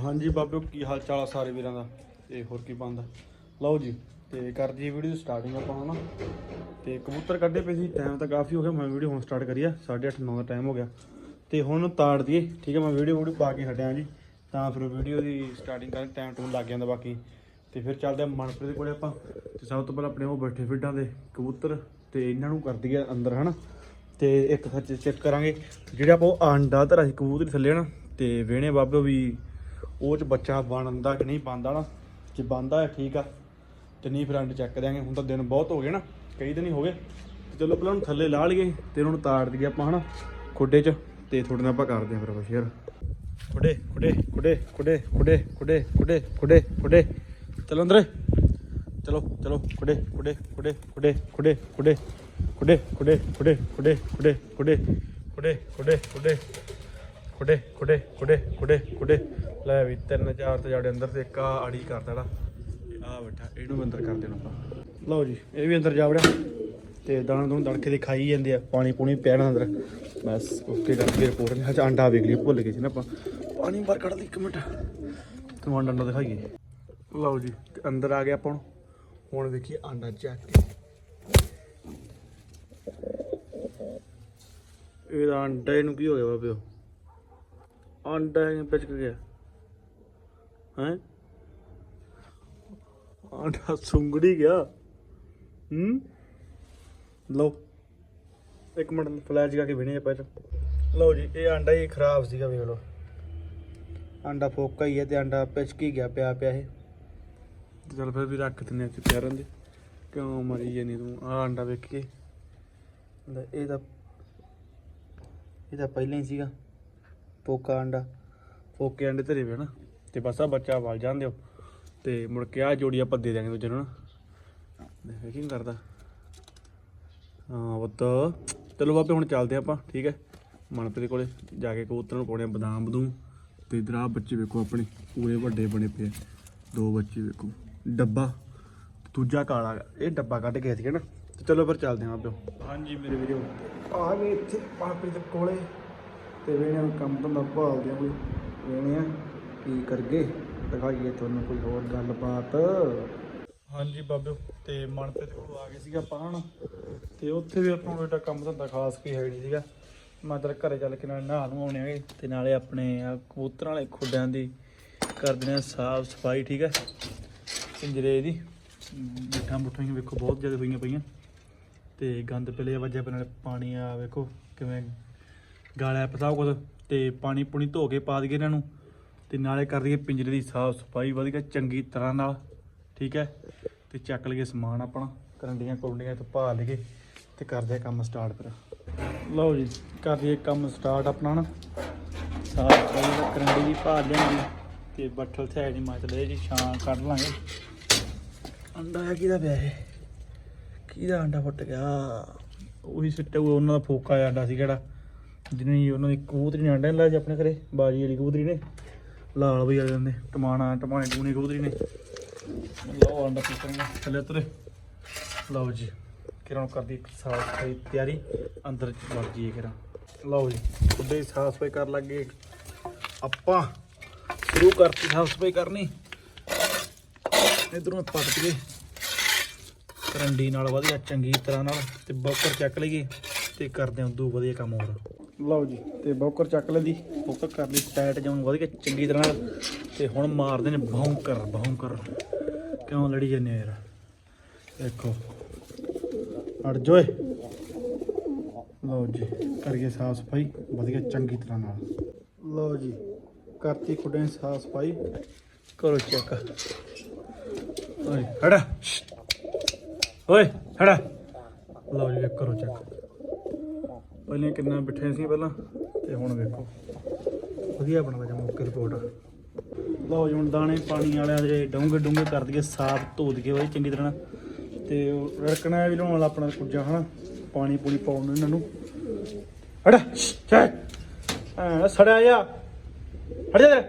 ਹਾਂਜੀ ਬਾਬਿਓ, ਕੀ ਹਾਲ ਚਾਲ ਆ ਸਾਰੇ ਵੀਰਾਂ ਦਾ? ਤੇ ਹੋਰ ਕੀ ਬੰਦਾ ਲਓ ਜੀ, ਤੇ ਕਰ ਦਈਏ ਵੀਡੀਓ ਸਟਾਰਟਿੰਗ ਆਪਾਂ ਹੁਣ ਤੇ ਕਬੂਤਰ ਕੱਢੇ ਪਏ ਸੀ ਟਾਈਮ ਤਾਂ ਕਾਫੀ ਹੋ ਗਿਆ, ਮੈਂ ਵੀਡੀਓ ਹੁਣ ਸਟਾਰਟ ਕਰੀ ਆ 8:30 9 ਦਾ ਟਾਈਮ ਹੋ ਗਿਆ। ਤੇ ਹੁਣ ਤਾੜ ਦਈਏ, ਠੀਕ ਹੈ, ਮੈਂ ਵੀਡੀਓ ਵੀਡੀਓ ਪਾ ਕੇ ਹਟਿਆ ਜੀ। ਤਾਂ ਫਿਰ ਵੀਡੀਓ ਦੀ ਸਟਾਰਟਿੰਗ ਕਰਨ ਟਾਈਮ ਟੂਮ ਲੱਗ ਜਾਂਦਾ ਬਾਕੀ। ਤੇ ਫਿਰ ਚੱਲਦੇ ਆ ਮਨਪ੍ਰੀਤ ਦੇ ਕੋਲੇ ਆਪਾਂ। ਤੇ ਸਭ ਤੋਂ ਪਹਿਲਾਂ ਆਪਣੇ ਉਹ ਬੈਠੇ ਫਿੱਡਾਂ ਦੇ ਕਬੂਤਰ, ਤੇ ਇਹਨਾਂ ਨੂੰ ਕਰ ਦਈਏ ਅੰਦਰ, ਹਨਾ। ਤੇ ਇੱਕ ਸੱਚ ਚੈੱਕ ਕਰਾਂਗੇ। ਜਿਹੜਾ ਆਪਾਂ ਉਹ ਆਂਡਾ ਧਰਿਆ ਸੀ ਕਬੂਤਰ ਥੱਲੇ ਨਾ ਤੇ ਵੇਣੇ ਬਾਬੇ ਵੀ ਉਹ ਚ ਬੱਚਾ ਬਣਦਾ ਕਿ ਨਹੀਂ ਬਣਦਾ ਨਾ ਜੇ ਬਣਦਾ ਹੈ ਠੀਕ ਆ ਤੇ ਨਹੀਂ ਫਿਰ ਅੰਡ ਚੱਕ ਦਿਆਂਗੇ ਹੁਣ ਤਾਂ ਦਿਨ ਬਹੁਤ ਹੋ ਗਏ ਨਾ ਕਈ ਦਿਨ ਹੀ ਹੋ ਗਏ ਤੇ ਚਲੋ ਪਹਿਲਾਂ ਉਹਨੂੰ ਥੱਲੇ ਲਾ ਲਈਏ ਤੇ ਉਹਨੂੰ ਨੂੰ ਤਾੜ ਦਈਏ ਆਪਾਂ ਹਨਾ ਖੁੱਡੇ 'ਚ ਤੇ ਥੋੜੇ ਨਾਲ ਆਪਾਂ ਕਰਦੇ ਆਂ ਫਿਰ ਆਪਾਂ ਸ਼ੇਅਰ ਖੁੱਡੇ ਖੁੱਡੇ ਖੁੱਡੇ ਖੁੱਡੇ ਖੁੱਡੇ ਖੁੱਡੇ ਖੁੱਡੇ ਖੁੱਡੇ ਖੁੱਡੇ ਚਲੋ ਅੰਦਰ ਚਲੋ ਚਲੋ ਖੁੱਡੇ ਖੁੱਡੇ ਖੁੱਡੇ ਖੁੱਡੇ ਖੁੱਡੇ ਖੁੱਡੇ ਖੁੱਡੇ ਖੁੱਡੇ ਖੁੱਡੇ ਖੁੱਡੇ ਖੁੱਡੇ ਖੁੱਡੇ ਖੁੱਡੇ ਖੁੱਡੇ ਖੁੱਡੇ ਖੁੱਡੇ ਖੁੱਡੇ ਖੁੱਡੇ ਖੁੱਡੇ ਲੈ ਵੀ ਤਿੰਨ ਚਾਰ ਤੇ ਅੰਦਰ ਤੇ ਇੱਕ ਆ ਆੜੀ ਕਰ ਦੇਣਾ। ਆ ਬੈਠਾ, ਇਹਨੂੰ ਅੰਦਰ ਕਰ ਦੇਣਾ ਆਪਾਂ। ਲਓ ਜੀ, ਇਹ ਵੀ ਅੰਦਰ ਜਾ ਵੜਿਆ। ਤੇ ਦਾਣਾ ਦੂਣ ਦੜਕੇ ਦੇ ਖਾਈ ਜਾਂਦੇ ਆ, ਪਾਣੀ ਪੂਣੀ ਪਿਆਣਾ ਅੰਦਰ। ਬਸ, ਓਕੇ ਕਰਕੇ ਰਿਪੋਰਟ ਨੇ ਹਜੇ ਆਂਡਾ ਵੇਖ ਲਈ, ਭੁੱਲ ਗਏ ਸੀ ਨਾ ਆਪਾਂ। ਪਾਣੀ ਬਾਹਰ ਕੱਢ ਲਈ ਇੱਕ ਮਿੰਟ। ਤੁਹਾਨੂੰ ਆਂਡਾ ਨਾ ਦਿਖਾਈਏ। ਲਓ ਜੀ, ਤੇ ਅੰਦਰ ਆ ਗਿਆ ਆਪਾਂ ਹੁਣ। ਹੁਣ ਵੇਖੀਏ ਆਂਡਾ ਇਹਦਾ ਅੰਡਾ ਇਹਨੂੰ ਕੀ ਹੋ ਗਿਆ ਬਾਬਿਓ ਆਂਡਾ ਪਿਚਕ ਗਿਆ। ਹੈ? ਆਂਡਾ ਸੁੰਗੜੀ ਗਿਆ। ਹੂੰ? ਲਓ। ਇੱਕ ਮਿੰਟ, ਫਲੈਸ਼ ਜਾ ਕੇ ਵਿਨੇ ਪਹਿਲਾਂ ਲਓ ਜੀ, ਇਹ ਆਂਡਾ ਹੀ ਖਰਾਬ ਸੀਗਾ, ਵੇਖ ਲਓ। ਆਂਡਾ ਫੋਕਾ ਹੀ ਹੈ ਤੇ ਆਂਡਾ ਪਿਚਕ ਹੀ ਗਿਆ ਪਿਆ ਪਿਆ ਇਹ। ਤੇ ਚਲ ਫਿਰ ਵੀ ਰੱਖ ਦਿੰਨੇ ਆ ਪਿਆ ਰਹਿੰਦੇ ਕਿਉਂ ਮਰੀ ਜਾਨੀ ਤੂੰ? ਆ ਆਂਡਾ ਵੇਖ ਕੇ। ਲੈ, ਇਹ ਤਾਂ ਇਹ ਤਾਂ ਪਹਿਲਾਂ ਹੀ ਸੀਗਾ। ਫੋਕਾ ਆਂਡਾ ਫੋਕੇ ਆਂਡੇ ਧਰੇ ਵੇ ਨਾ ਤੇ ਬਸ ਆ ਬੱਚਾ ਵਲ ਜਾਣ ਦਿਓ, ਤੇ ਮੁੜ ਕੇ ਆ ਜੋੜੀ ਆਪਾਂ ਦੇ ਦਿਆਂਗੇ ਦੂਜੇ ਨੂੰ ਨਾ ਦੇਖ ਕੀ ਕਰਦਾ? ਹਾਂ, ਪੁੱਤ। ਚਲੋ ਬਾਬੇ ਹੁਣ ਚੱਲਦੇ ਆਪਾਂ, ਠੀਕ ਹੈ? ਮਨਪ੍ਰੀਤ ਕੋਲੇ ਜਾ ਕੇ ਕਬੂਤਰਾਂ ਨੂੰ ਪਾਉਣੇ ਬਦਾਮ ਬਦੂਮ, ਤੇ ਇਧਰ ਆ ਬੱਚੇ ਵੇਖੋ ਆਪਣੇ, ਪੂਰੇ ਵੱਡੇ ਬਣੇ ਪਏ ਦੋ ਬੱਚੇ ਵੇਖੋ। ਡੱਬਾ, ਦੂਜਾ ਕਾਲਾ, ਇਹ ਡੱਬਾ ਕੱਢ ਕੇ ਸੀਗਾ ਨਾ। ਤੇ ਚਲੋ ਫਿਰ ਚੱਲਦੇ ਹਾਂ ਆਪਿਓ ਹਾਂਜੀ, ਮੇਰੇ ਵੀਡੀਓ ਆ ਗਏ ਇੱਥੇ ਮਨਪ੍ਰੀਤ ਕੋਲੇ ਤੇ ਵੇਣੇ ਕੰਮ ਧੰਦਾ ਭਾਲਦੇ ਆ ਕੋਈ। ਵੇਣੇ ਆ, ਕੀ ਕਰਗੇ? ਦਿਖਾਈਏ ਤੁਹਾਨੂੰ ਕੋਈ ਹੋਰ ਗੱਲਬਾਤ। ਹਾਂਜੀ ਬਾਬਿਓ ਤੇ ਮਨਪ੍ਰੀਤ ਕੋਲ ਆ ਗਏ ਸੀਗਾ ਆਪਾਂ ਹਨਾ ਤੇ ਉੱਥੇ ਵੀ ਆਪਾਂ ਨੂੰ ਏਡਾ ਕੰਮ ਧੰਦਾ ਖਾਸ ਕੀ ਹੈ ਨਹੀਂ ਸੀਗਾ। ਮੈਂ ਤਾਂ ਘਰੇ ਚੱਲ ਕੇ ਨਾਲ ਨਹਾ ਨੂੰ ਆਉਣੇ ਆਗੇ ਤੇ ਨਾਲੇ ਆਪਣੇ ਆ ਕਬੂਤਰਾਂ ਵਾਲੇ ਖੁੱਡਿਆਂ ਦੀ ਕਰਦੇ ਨੇ ਸਾਫ਼ ਸਫ਼ਾਈ, ਠੀਕ ਹੈ ਪਿੰਜਰੇ ਦੀ। ਮਿੱਠਾਂ ਮੁੱਠਾਂ ਵੇਖੋ, ਬਹੁਤ ਜ਼ਿਆਦਾ ਹੋਈਆਂ ਪਈਆਂ। ਤੇ ਗੰਦ ਪਲੇ ਵੱਜਿਆ ਪਏ ਨਾਲੇ ਪਾਣੀ ਆ, ਵੇਖੋ ਕਿਵੇਂ ਗਾਲਿਆ ਪਤਾ ਕੁਝ ਤੇ ਪਾਣੀ ਪੁਣੀ ਧੋ ਕੇ ਪਾ ਦਈਏ ਇਹਨਾਂ ਨੂੰ, ਤੇ ਨਾਲੇ ਕਰ ਦਈਏ ਪਿੰਜਰੇ ਦੀ ਸਾਫ਼ ਸਫ਼ਾਈ ਵਧੀਆ ਚੰਗੀ ਤਰ੍ਹਾਂ ਨਾਲ, ਠੀਕ ਹੈ? ਤੇ ਚੱਕ ਲਈਏ ਸਮਾਨ ਆਪਣਾ, ਕਰੰਡੀਆਂ ਕੁਰੰਡੀਆਂ ਤੋਂ ਪਾ ਲਈਏ, ਤੇ ਕਰਦੇ ਆ ਕੰਮ ਸਟਾਰਟ ਫਿਰ। ਲਓ ਜੀ, ਕਰ ਦਈਏ ਕੰਮ ਸਟਾਰਟ ਆਪਣਾ ਨਾ। ਸਾਫ਼ ਸਫ਼ਾਈ ਦਾ ਕਰੰਡੀ ਦੀ ਪਾ ਲਿਆਂਗੇ ਤੇ ਬੱਠਲ ਥੈ ਨਹੀਂ ਮਚ ਲਏ ਜੀ, ਛਾਂ ਕੱਢ ਲਾਂਗੇ। ਅੰਡਾ ਹੈ ਕਿਹਦਾ ਪਿਆ ਇਹ? ਕਿਹਦਾ ਅੰਡਾ ਫੁੱਟ ਗਿਆ? ਉਹੀ ਸਿੱਟੇ ਹੋਏ, ਉਹਨਾਂ ਦਾ ਫੋਕਾ ਜਿਹਾ ਅੰਡਾ ਸੀ ਕਿਹੜਾ? ਜਿਹਨੇ ਉਹਨਾਂ ਦੀ ਕਬੂਤਰੀ ਨੇ ਅੰਡਾ ਨੀ ਲਾਇਆ ਸੀ ਆਪਣੇ ਘਰੇ, ਬਾਜੀ ਵਾਲੀ ਕਬੂਤਰੀ ਨੇ, ਲਾਲ ਬਈ ਆ ਜਾਂਦੇ ਟਮਾਣਾ, ਟਮਾਣੇ ਟੂਣੇ ਕਬੂਤਰੀ ਨੇ। ਲਓ ਅੰਡਾ ਪੀਸਾਂਗੇ ਥੱਲੇ ਉਤਰੇ। ਲਓ ਜੀ ਕਿਰਾਂ ਕਰਦੀ ਇੱਕ ਸਾਫ਼ ਸਫ਼ਾਈ ਤਿਆਰੀ, ਅੰਦਰ ਲੱਗ ਜੀਏ ਕਿਰਾਂ ਲਓ ਜੀ ਉੱਡੇ ਸਾਫ਼ ਸਫ਼ਾਈ ਕਰ ਲੱਗੇ ਆਪਾਂ ਸ਼ੁਰੂ ਕਰਤੀ ਸਾਫ਼ ਸਫ਼ਾਈ ਕਰਨੀ। ਇਧਰੋਂ ਪੱਟ ਕੇ ਕਰੰਡੀ ਨਾਲ ਵਧੀਆ ਚੰਗੀ ਤਰ੍ਹਾਂ ਨਾਲ ਤੇ ਬੌਕਰ ਚੱਕ ਲਈਏ ਤੇ ਕਰਦੇ ਹਾਂ ਉਦੋਂ ਵਧੀਆ ਕੰਮ ਹੋਰ। ਲਓ ਜੀ, ਤੇ ਬੌਕਰ ਚੱਕ ਲਈ ਦੀ। ਬੌਕਰ ਕਰ ਲਈ ਟਾਈਟ ਜਾਉਂ ਵਧੀਆ ਚੰਗੀ ਤਰ੍ਹਾਂ ਨਾਲ, ਤੇ ਹੁਣ ਮਾਰਦੇ ਨੇ ਭੌਂਕਰ ਭੌਂਕਰ ਕਿਉਂ ਲੜੀ ਜਾਂਦੇ ਹੋ ਯਾਰ? ਦੇਖੋ। ਅੜ ਜੋਏ ਲਓ ਜੀ, ਕਰੀਏ ਸਾਫ਼ ਸਫ਼ਾਈ ਵਧੀਆ ਚੰਗੀ ਤਰ੍ਹਾਂ ਨਾਲ। ਲਓ ਜੀ, ਕਰਤੀ ਖੁੱਡੇ ਸਾਫ਼ ਸਫ਼ਾਈ। ਕਰੋ ਚੈੱਕ ਓਏ ਹੜਾ ਓਏ ਹੜਾ ਲਓ ਜੀ, ਕਰੋ ਚੈੱਕ ਪਹਿਲਾਂ ਕਿੰਨਾ ਬਿਠੇ ਸੀ ਪਹਿਲਾਂ। ਤੇ ਹੁਣ ਵੇਖੋ। ਵਧੀਆ ਬਣਦਾ ਜਾਂ ਮੌਕੇ ਰਿਪੋਰਟ ਲਓ ਜੀ, ਹੁਣ ਦਾਣੇ ਪਾਣੀ ਵਾਲਿਆਂ ਦੇ ਡੂੰਘੇ ਡੂੰਘੇ ਕਰ ਦਈਏ, ਸਾਫ਼ ਧੋ ਦਈਏ ਬਾਈ, ਚੰਗੀ ਤਰ੍ਹਾਂ। ਤੇ ਰੜਕਣਾ ਵੀ ਲਾਉਣ ਵਾਲਾ ਆਪਣਾ ਕੁੱਜਾ, ਹਨਾ? ਪਾਣੀ ਪੂਣੀ ਪਾਉਣ ਇਹਨਾਂ ਨੂੰ। ਹੜਾ ਚੱਲ ਹਾਂ ਸੜਿਆ ਜਾ। ਹਟ ਜਾ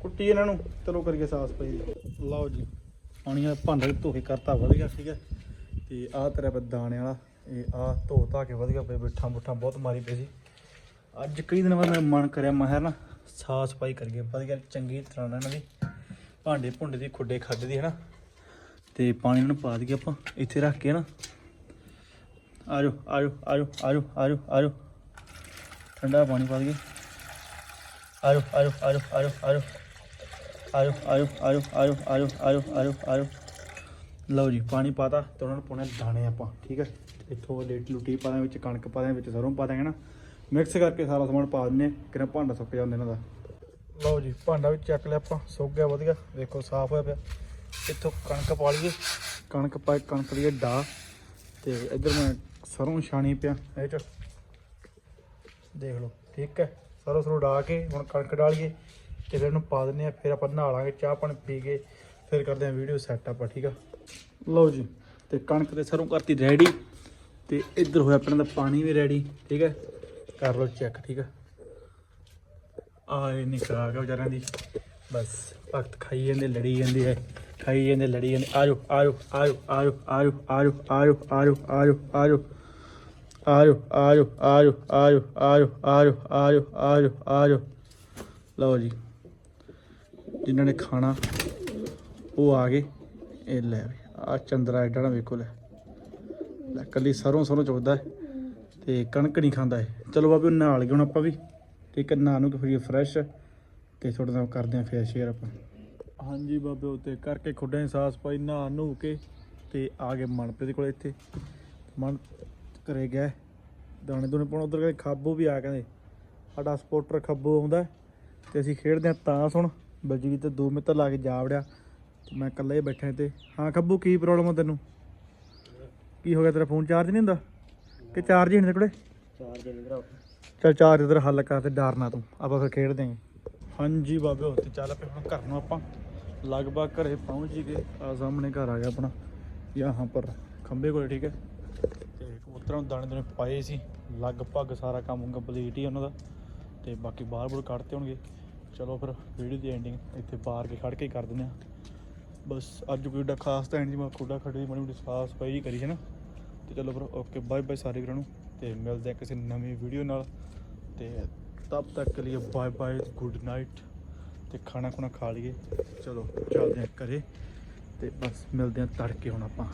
ਕੁੱਟੀ ਇਹਨਾਂ ਨੂੰ। ਚਲੋ ਕਰੀਏ ਸਾਫ਼ ਸਫ਼ਾਈ। ਲਓ ਜੀ, ਪਾਣੀ ਵਾਲਾ ਭਾਂਡਾ ਧੋ ਕੇ ਕਰਤਾ, ਵਧੀਆ, ਠੀਕ ਹੈ। ਤੇ ਆਹ ਤੇਰਾ ਪਾ ਦਾਣੇ ਵਾਲਾ। ਇਹ ਆਹ ਧੋ ਧਾ ਕੇ ਵਧੀਆ ਪਏ ਬਿੱਠਾ ਬੁੱਠਾਂ ਬਹੁਤ ਮਾਰੀ ਪਈ ਸੀ ਅੱਜ ਕਈ ਦਿਨ ਬਾਅਦ ਮੇਰਾ ਮਨ ਕਰਿਆ ਮੈਂ ਕਿਹਾ ਨਾ ਸਾਫ਼ ਸਫ਼ਾਈ ਕਰੀਏ ਵਧੀਆ ਚੰਗੀ ਤਰ੍ਹਾਂ ਨਾਲ ਇਹਨਾਂ ਦੀ ਭਾਂਡੇ ਭੁੰਡੇ ਦੀ ਖੁੱਡੇ ਖੱਡ ਦੀ ਹੈ ਨਾ ਤੇ ਪਾਣੀ ਨੂੰ ਪਾ ਦਈਏ ਆਪਾਂ ਇੱਥੇ ਰੱਖ ਕੇ ਨਾ ਆਜੋ ਆਜੋ ਆਜੋ ਆਜੋ ਆਜੋ ਆਜੋ ਠੰਡਾ ਪਾਣੀ ਪਾ ਦਈਏ ਆਜੋ ਆਜੋ ਆਜੋ ਆਜੋ ਆਜੋ ਆਜੋ ਆਜੋ ਆਜੋ ਆਜੋ ਆਜੋ ਆਜੋ ਆਜੋ ਆਜੋ ਲਓ ਜੀ, ਪਾਣੀ ਪਾਤਾ ਤੇ ਉਹਨਾਂ ਨੂੰ ਪਾਉਣੇ ਦਾਣੇ ਆਪਾਂ, ਠੀਕ ਹੈ? ਇੱਥੋਂ ਲੇਟ ਲੁੱਟੀ ਪਾ ਦਾਂਗੇ, ਵਿੱਚ ਕਣਕ ਪਾ ਦਾਂਗੇ, ਵਿੱਚ ਸਰੋਂ ਪਾ ਦਾਂਗੇ ਨਾ। ਮਿਕਸ ਕਰਕੇ ਸਾਰਾ ਸਮਾਨ ਪਾ ਦਿੰਨੇ ਕਿਰਾਂ ਭਾਂਡਾ ਸੁੱਕ ਜਾਂਦਾ ਇਹਨਾਂ ਦਾ। ਲਓ ਜੀ, ਭਾਂਡਾ ਵੀ ਚੱਕ ਲਿਆ ਆਪਾਂ, ਸੁੱਕ ਗਿਆ ਵਧੀਆ, ਵੇਖੋ ਸਾਫ਼ ਹੋਇਆ ਪਿਆ। ਇੱਥੋਂ ਕਣਕ ਪਾ ਲਈਏ। ਕਣਕ ਪਾ, ਕਣਕ ਦੀ ਡਾ ਤੇ ਇੱਧਰ ਮੈਂ ਸਰੋਂ ਛਾਣੀ ਪਿਆ, ਇਹ ਚ। ਦੇਖ ਲਓ, ਠੀਕ ਹੈ? ਸਰੋਂ ਸਰੋਂ ਡਾ ਕੇ ਹੁਣ ਕਣਕ ਡਾਲੀਏ, ਤੇ ਫਿਰ ਇਹਨੂੰ ਪਾ ਦਿੰਨੇ ਆ ਫਿਰ ਆਪਾਂ ਨਹਾ ਲਾਂਗੇ, ਚਾਹ ਪਾਣੀ ਪੀ ਕੇ, ਫਿਰ ਕਰਦੇ ਆ ਵੀਡੀਓ ਸੈੱਟ ਆਪਾਂ, ਠੀਕ ਆ? ਲਓ ਜੀ ਤੇ ਕਣਕ ਤੇ ਸਰੋਂ ਕਰਤੀ ਰੈਡੀ ਤੇ ਇੱਧਰ ਹੋਇਆ ਆਪਣਾ ਦਾ ਪਾਣੀ ਵੀ ਰੈਡੀ ਠੀਕ ਹੈ ਕਰ ਲਓ ਚੈੱਕ ਠੀਕ ਹੈ ਆਏ ਨਿਕਾ ਗਿਆ ਵਿਚਾਰਿਆਂ ਦੀ ਬਸ ਵਕਤ ਖਾਈ ਜਾਂਦੇ ਲੜੀ ਜਾਂਦੇ ਐ ਖਾਈ ਜਾਂਦੇ ਲੜੀ ਜਾਂਦੇ ਆਜੋ ਆਜੋ ਆਜੋ ਆਜੋ ਆਜੋ ਆਜੋ ਆਜੋ ਆਜੋ ਆਜੋ ਆਜੋ ਆਜੋ ਆਜੋ ਆਜੋ ਆਜੋ ਆਜੋ ਆਜੋ ਆਜੋ ਆਜੋ ਆਜੋ ਲਓ ਜੀ ਜਿਨ੍ਹਾਂ ਨੇ ਖਾਣਾ ਉਹ ਆ ਗਏ ਇਹ ਲੈ ਵੀ ਆ ਚੰਦਰਾ ਐਡਾ ਨਾ ਵੇਖੋ ਲੈ। ਲੈ ਕੱਲੀ ਸਰੋਂ ਸਰੋਂ ਚੁਗਦਾ ਤੇ ਕਣਕ ਨਹੀਂ ਖਾਂਦਾ ਇਹ। ਚਲੋ ਬਾਬੇ ਨਾਲ ਗਏ ਹੁਣ ਆਪਾਂ ਵੀ। ਠੀਕ ਹੈ ਨਾ ਨੂੰ ਕਿ ਫਰੈਸ਼ ਤੇ ਤੁਹਾਡੇ ਨਾਲ ਕਰਦੇ ਆ ਫੇਰ ਸ਼ੇਅਰ ਆਪਾਂ। ਹਾਂਜੀ ਬਾਬੇ ਉੱਤੇ ਕਰਕੇ ਖੁੱਡਾਂ ਦੀ ਸਾਸ ਸਫ਼ਾਈ, ਨਹਾ ਨੂੰ ਕੇ ਤੇ ਆ ਗਏ ਮਨਪ੍ਰੀਤ ਕੋਲ ਇੱਥੇ। ਮਨ ਘਰੇ ਗਏ ਦਾਣੇ ਦੂਣੇ ਪਾਉਣ, ਉਧਰ ਖਾਬੂ ਵੀ ਆ ਕਹਿੰਦੇ। ਸਾਡਾ ਸਪੋਰਟਰ ਖੱਬੋ ਆਉਂਦਾ ਹੈ ਤੇ ਅਸੀਂ ਖੇਡਦੇ ਆ ਤਾਂ ਸੁਣ। ਬਲਜੀਤ ਤੇ ਦੋ ਮਿੱਤਰ ਲਾ ਕੇ ਜਾ ਵੜਿਆ। ਮੈਂ ਇਕੱਲਾ ਹੀ ਬੈਠਾ ਤੇ ਹਾਂ ਖੱਬੂ ਕੀ ਪ੍ਰੋਬਲਮ ਆ ਤੈਨੂੰ? ਕੀ ਹੋ ਗਿਆ? ਤੇਰਾ ਫੋਨ ਚਾਰਜ ਨਹੀਂ ਹੁੰਦਾ? ਕਿ ਚਾਰਜ ਹੀ ਨਹੀਂ ਕੋਲੇ? ਚਾਰ ਦਿਨ ਭਰਾ। ਚੱਲ ਚਾਰ ਇਧਰ ਹੱਲ ਕਰ ਤੇ ਡਰਨਾ ਤੂੰ। ਆਪਾਂ ਫਿਰ ਖੇਡਦੇ ਆਂ। ਹਾਂਜੀ ਬਾਬੇ ਉੱਤੇ ਚੱਲ ਪਏ ਹੁਣ ਘਰ ਨੂੰ ਆਪਾਂ ਲਗਭਗ ਘਰੇ ਪਹੁੰਚ ਹੀ ਗਏ। ਆ ਸਾਹਮਣੇ ਘਰ ਆ ਗਿਆ ਆਪਣਾ। ਯਹਾਂ ਪਰ ਖੰਬੇ ਕੋਲੇ ਠੀਕ ਹੈ? ਤੇ ਕਬੂਤਰਾਂ ਨੂੰ ਦਾਣੇ ਦਾਣੇ ਪਾਏ ਸੀ। ਲਗਭਗ ਸਾਰਾ ਕੰਮ ਕੰਪਲੀਟ ਹੀ ਉਹਨਾਂ ਦਾ। ਤੇ ਬਾਕੀ ਬਾਹਰ ਬੁਰ ਕੱਢਤੇ ਹੋਣਗੇ। ਚਲੋ ਫਿਰ ਵੀਡੀਓ ਦੀ ਐਂਡਿੰਗ ਇੱਥੇ ਬਾਹਰ ਕੇ ਖੜ ਕੇ ਕਰ ਦਿੰਦੇ ਆ। ਬਸ ਅੱਜ ਕੋਈ ਡਾ ਖਾਸ ਤਾਂ ਨਹੀਂ ਜੀ, ਮੈਂ ਖੁੱਡਾ ਖੱਡੇ ਦੀ ਮਾੜੀ ਮੋਟੀ ਸਾਫ਼ ਸਫ਼ਾਈ ਹੀ ਕਰੀ ਹੈ ਨਾ। ਤੇ ਚਲੋ ਫਿਰ ਓਕੇ ਬਾਏ ਬਾਏ ਸਾਰੇ ਵੀਰਾਂ ਨੂੰ। ਤੇ ਮਿਲਦੇ ਆ ਕਿਸੇ ਨਵੀਂ ਵੀਡੀਓ ਨਾਲ। ਤੇ ਤਬ ਤੱਕ ਲਈ ਬਾਏ ਬਾਏ ਗੁੱਡ ਨਾਈਟ ਤੇ ਖਾਣਾ ਖੁਣਾ ਖਾ ਲਈਏ। ਚਲੋ, ਚੱਲਦੇ ਆ ਘਰੇ। ਤੇ ਬਸ ਮਿਲਦੇ ਆ ਤੜਕੇ ਹੁਣ ਆਪਾਂ।